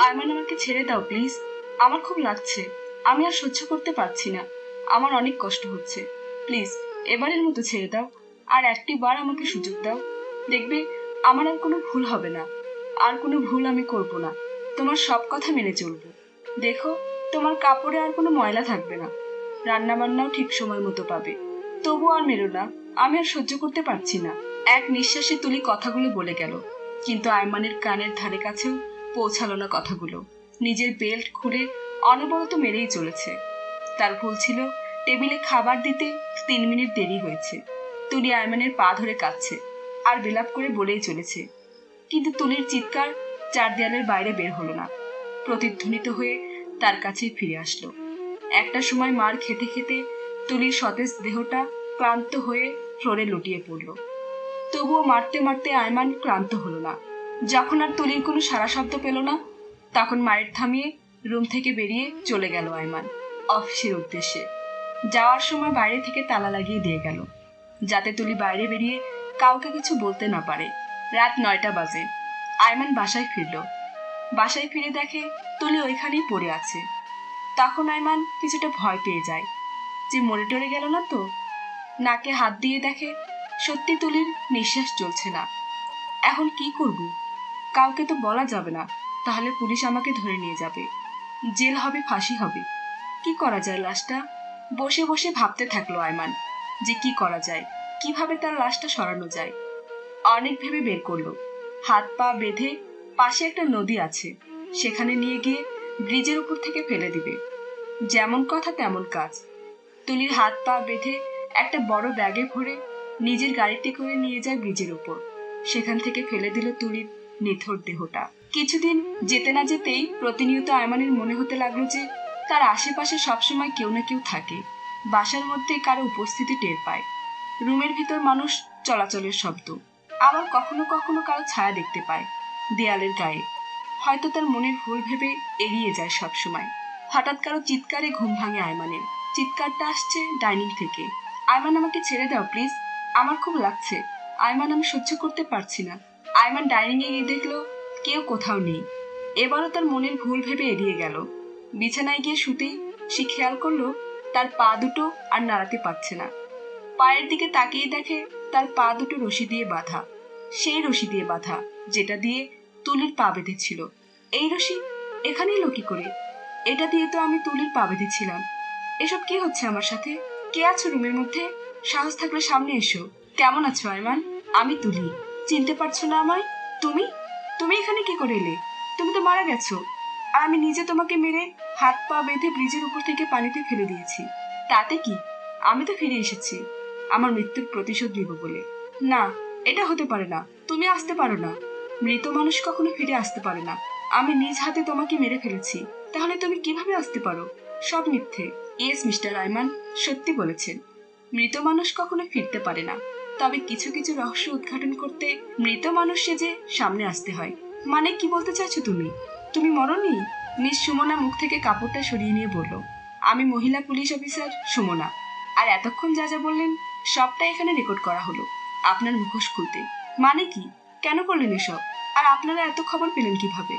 আয়মান আমাকে ছেড়ে দাও, প্লিজ। আমার খুব লাগছে। আমি আর সহ্য করতে পারছি না। আমার অনেক কষ্ট হচ্ছে। প্লিজ, এবারের মতো ছেড়ে দাও। আর একটি বার আমাকে সুযোগ দাও। দেখবে, আমার আর কোনো ভুল হবে না। আর কোনো ভুল আমি করব না। তোমার সব কথা মেনে চলবো। দেখো, তোমার কাপড়ে আর কোনো ময়লা থাকবে না। রান্না বান্নাও ঠিক সময় মতো পাবে। তবু আর মেরো না। আমি আর সহ্য করতে পারছি না। এক নিঃশ্বাসে তুলি কথাগুলো বলে গেল। কিন্তু আয়মানের কানের ধারে কাছেও পৌঁছালো না কথাগুলো। নিজের বেল্ট খুলে অনবরত মেরেই চলেছে। তার ভুল ছিল, টেবিলে খাবার দিতে তিন মিনিট দেরি হয়েছে। তুলি আয়মানের পা ধরে কাঁদছে আর বিলাপ করে বলেই চলেছে, কিন্তু তুলির চিৎকার চার দেয়ালের বাইরে বের হলো না। প্রতিধ্বনিত হয়ে তার কাছে ফিরে আসলো। একটা সময় মার খেতে খেতে তুলির সতেজ দেহটা ক্লান্ত হয়ে ফ্লোরে লুটিয়ে পড়ল। তবুও মারতে মারতে আয়মান ক্লান্ত হলো না। যখন আর তুলির কোনো সারা শব্দ পেল না, তখন মায়ের থামিয়ে রুম থেকে বেরিয়ে চলে গেল আয়মান, অফিসের উদ্দেশ্যে। যাওয়ার সময় বাইরে থেকে তালা লাগিয়ে দিয়ে গেল, যাতে তুলি বাইরে বেরিয়ে কাউকে কিছু বলতে না পারে। রাত নয়টা বাজে, আয়মান বাসায় ফিরল। বাসায় ফিরে দেখে তুলি ওইখানেই পড়ে আছে। তখন আয়মান কিছুটা ভয় পেয়ে যায়, যে মরে টরে গেল না তো? নাকে হাত দিয়ে দেখে সত্যি তুলির নিঃশ্বাস চলছে না। এখন কি করব? কাউকে তো বলা যাবে না, তাহলে পুলিশ আমাকে ধরে নিয়ে যাবে। জেল হবে, ফাঁসি হবে। কি করা যায় লাশটা? বসে বসে ভাবতে থাকল আয়মান, যে কি করা যায়, কীভাবে তার লাশটা সরানো যায়। অনেক ভেবে বের করল। হাত পা বেঁধে পাশে একটা নদী আছে, সেখানে নিয়ে গিয়ে ব্রিজের উপর থেকে ফেলে দিবে। যেমন কথা তেমন কাজ। তুলির হাত পা বেঁধে একটা বড় ব্যাগে ভরে নিজের গাড়িতে করে নিয়ে যায় ব্রিজের উপর। সেখান থেকে ফেলে দিল তুলির নিথর দেহটা। কিছুদিন যেতে না যেতেই প্রতিনিয়ত আয়মানের মনে হতে লাগল যে, তার আশেপাশে সবসময় কেউ না কেউ থাকে। বাসার মধ্যে কারও উপস্থিতি টের পায়। রুমের ভিতর মানুষ চলাচলের শব্দ। আবার কখনো কখনো কারও ছায়া দেখতে পায়, দেয়ালের গায়ে। হয়তো তার মনের ভুল ভেবে এড়িয়ে যায় সবসময়। হঠাৎ কারও চিৎকারে ঘুম ভাঙে আয়মানের। চিৎকারটা আসছে ডাইনিং থেকে। আয়মান আমাকে ছেড়ে দাও, প্লিজ। আমার খুব লাগছে। আয়মান আমি সহ্য করতে পারছি না। আয়মান ডাইনিং এ গিয়ে দেখল কেউ কোথাও নেই। এবারও তার মনের ভুল ভেবে এড়িয়ে গেল। বিছানায় গিয়ে শুতেই সে খেয়াল করল তার পা দুটো আর নাড়াতে পারছে না। পায়ের দিকে তাকিয়ে দেখে তার পা দুটো রশি দিয়ে বাঁধা। সেই রশি দিয়ে বাঁধা, যেটা দিয়ে তুলির পা বেঁধেছিল। এই রশি এখানেই এলো কি করে? এটা দিয়ে তো আমি তুলির পা বেঁধেছিলাম। এসব কি হচ্ছে আমার সাথে? কে আছো রুমের মধ্যে? সাহস থাকলে সামনে এসো। কেমন আছো আয়মান? আমি তুলি। চিনতে পারছ না আমায়? তুমি? তুমি এখানে কি করে এলে? তুমি তো মারা গেছো। আর আমি নিজে তোমাকে মেরে হাত পা বেঁধে ব্রিজের উপর থেকে পানিতে ফেলে দিয়েছি। তাতে কি? আমি তো ফিরে এসেছি। আমার মৃত্যুর প্রতিশোধ নিব বলে। না, এটা হতে পারে না। তুমি আসতে পারো না। মৃত মানুষ কখনো ফিরে আসতে পারে না। আমি নিজ হাতে তোমাকে মেরে ফেলেছি। তাহলে তুমি কীভাবে আসতে পারো? সব মিথ্যে। ইয়েস, মিস্টার রায়মান, সত্যি বলেছেন। মৃত মানুষ কখনো ফিরতে পারে না। তবে কিছু কিছু রহস্য উদ্ঘাটন করতে মৃত মানুষ সেজে সামনে আসতে হয়। মানে কি বলতে চাইছো তুমি? তুমি মরনি? মিস সুমনা মুখ থেকে কাপড়টা সরিয়ে নিয়ে বলল, আমি মহিলা পুলিশ অফিসার সুমনা। আর এতক্ষণ যা যা বললেন সবটা এখানে রেকর্ড করা হলো, আপনার মুখোশ খুলতে। মানে কি? কেন করলেন এসব? আর আপনারা এত খবর পেলেন কীভাবে?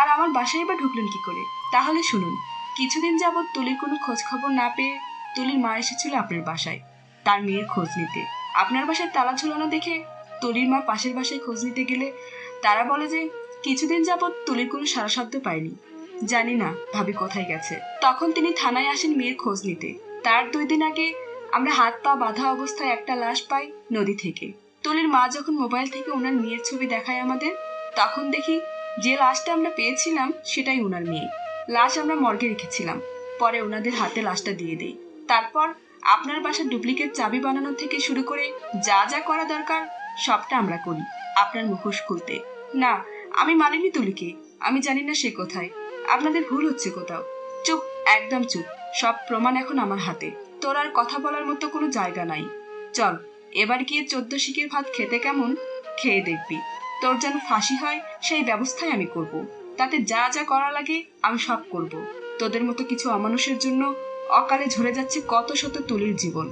আর আমার বাসায় বা ঢুকলেন কি করে? তাহলে শুনুন, কিছুদিন যাবৎ তুলির কোনো খোঁজ খবর না পেয়ে তুলির মা এসেছিল আপনার বাসায়, তার মেয়ের খোঁজ নিতে। আপনার বাসায় তালা ঝুলানো দেখে তলির মা পাশের বাসায় খোঁজ নিতে গেলে তারা বলে যে কিছুদিন যাবৎ তুলির কোনো সারা শব্দ পায়নি। জানি না, ভাবি কোথায় গেছে। তখন তিনি থানায় আসেন মেয়ের খোঁজ নিতে। তার দুই দিন আগে আমরা হাত পা বাঁধা অবস্থায় একটা লাশ পাই নদী থেকে। তলির মা যখন মোবাইল থেকে ওনার মেয়ের ছবি দেখায় আমাদের, তখন দেখি যে লাশটা আমরা পেয়েছিলাম সেটাই ওনার মেয়ে। লাশ আমরা মর্গে রেখেছিলাম। পরে ওনাদের হাতে লাশটা দিয়ে দেই। তারপর আপনার বাসার ডুপ্লিকেট চাবি বানানো থেকে শুরু করে যা যা করা দরকার, সবটা আমরা করি, আপনার মুখোশ খুলতে। না, আমি মানিনি তুলিকে, আমি জানি না সে কোথায়। আপনাদের ভুল হচ্ছে কোথাও। চুপ, একদম চুপ। সব প্রমাণ এখন আমার হাতে। তোর আর কথা বলার মতো কোনো জায়গা নাই। চল, এবার গিয়ে চোদ্দ শিকের ভাত খেতে কেমন? খেয়ে দেখবি। তোর যেন ফাঁসি হয়, সেই ব্যবস্থাই আমি করব। তাতে যা যা করা লাগে, আমি সব করব। তোদের মতো কিছু অমানুষের জন্য অকালে ঝরে যাচ্ছে কত শত তুলির জীবন।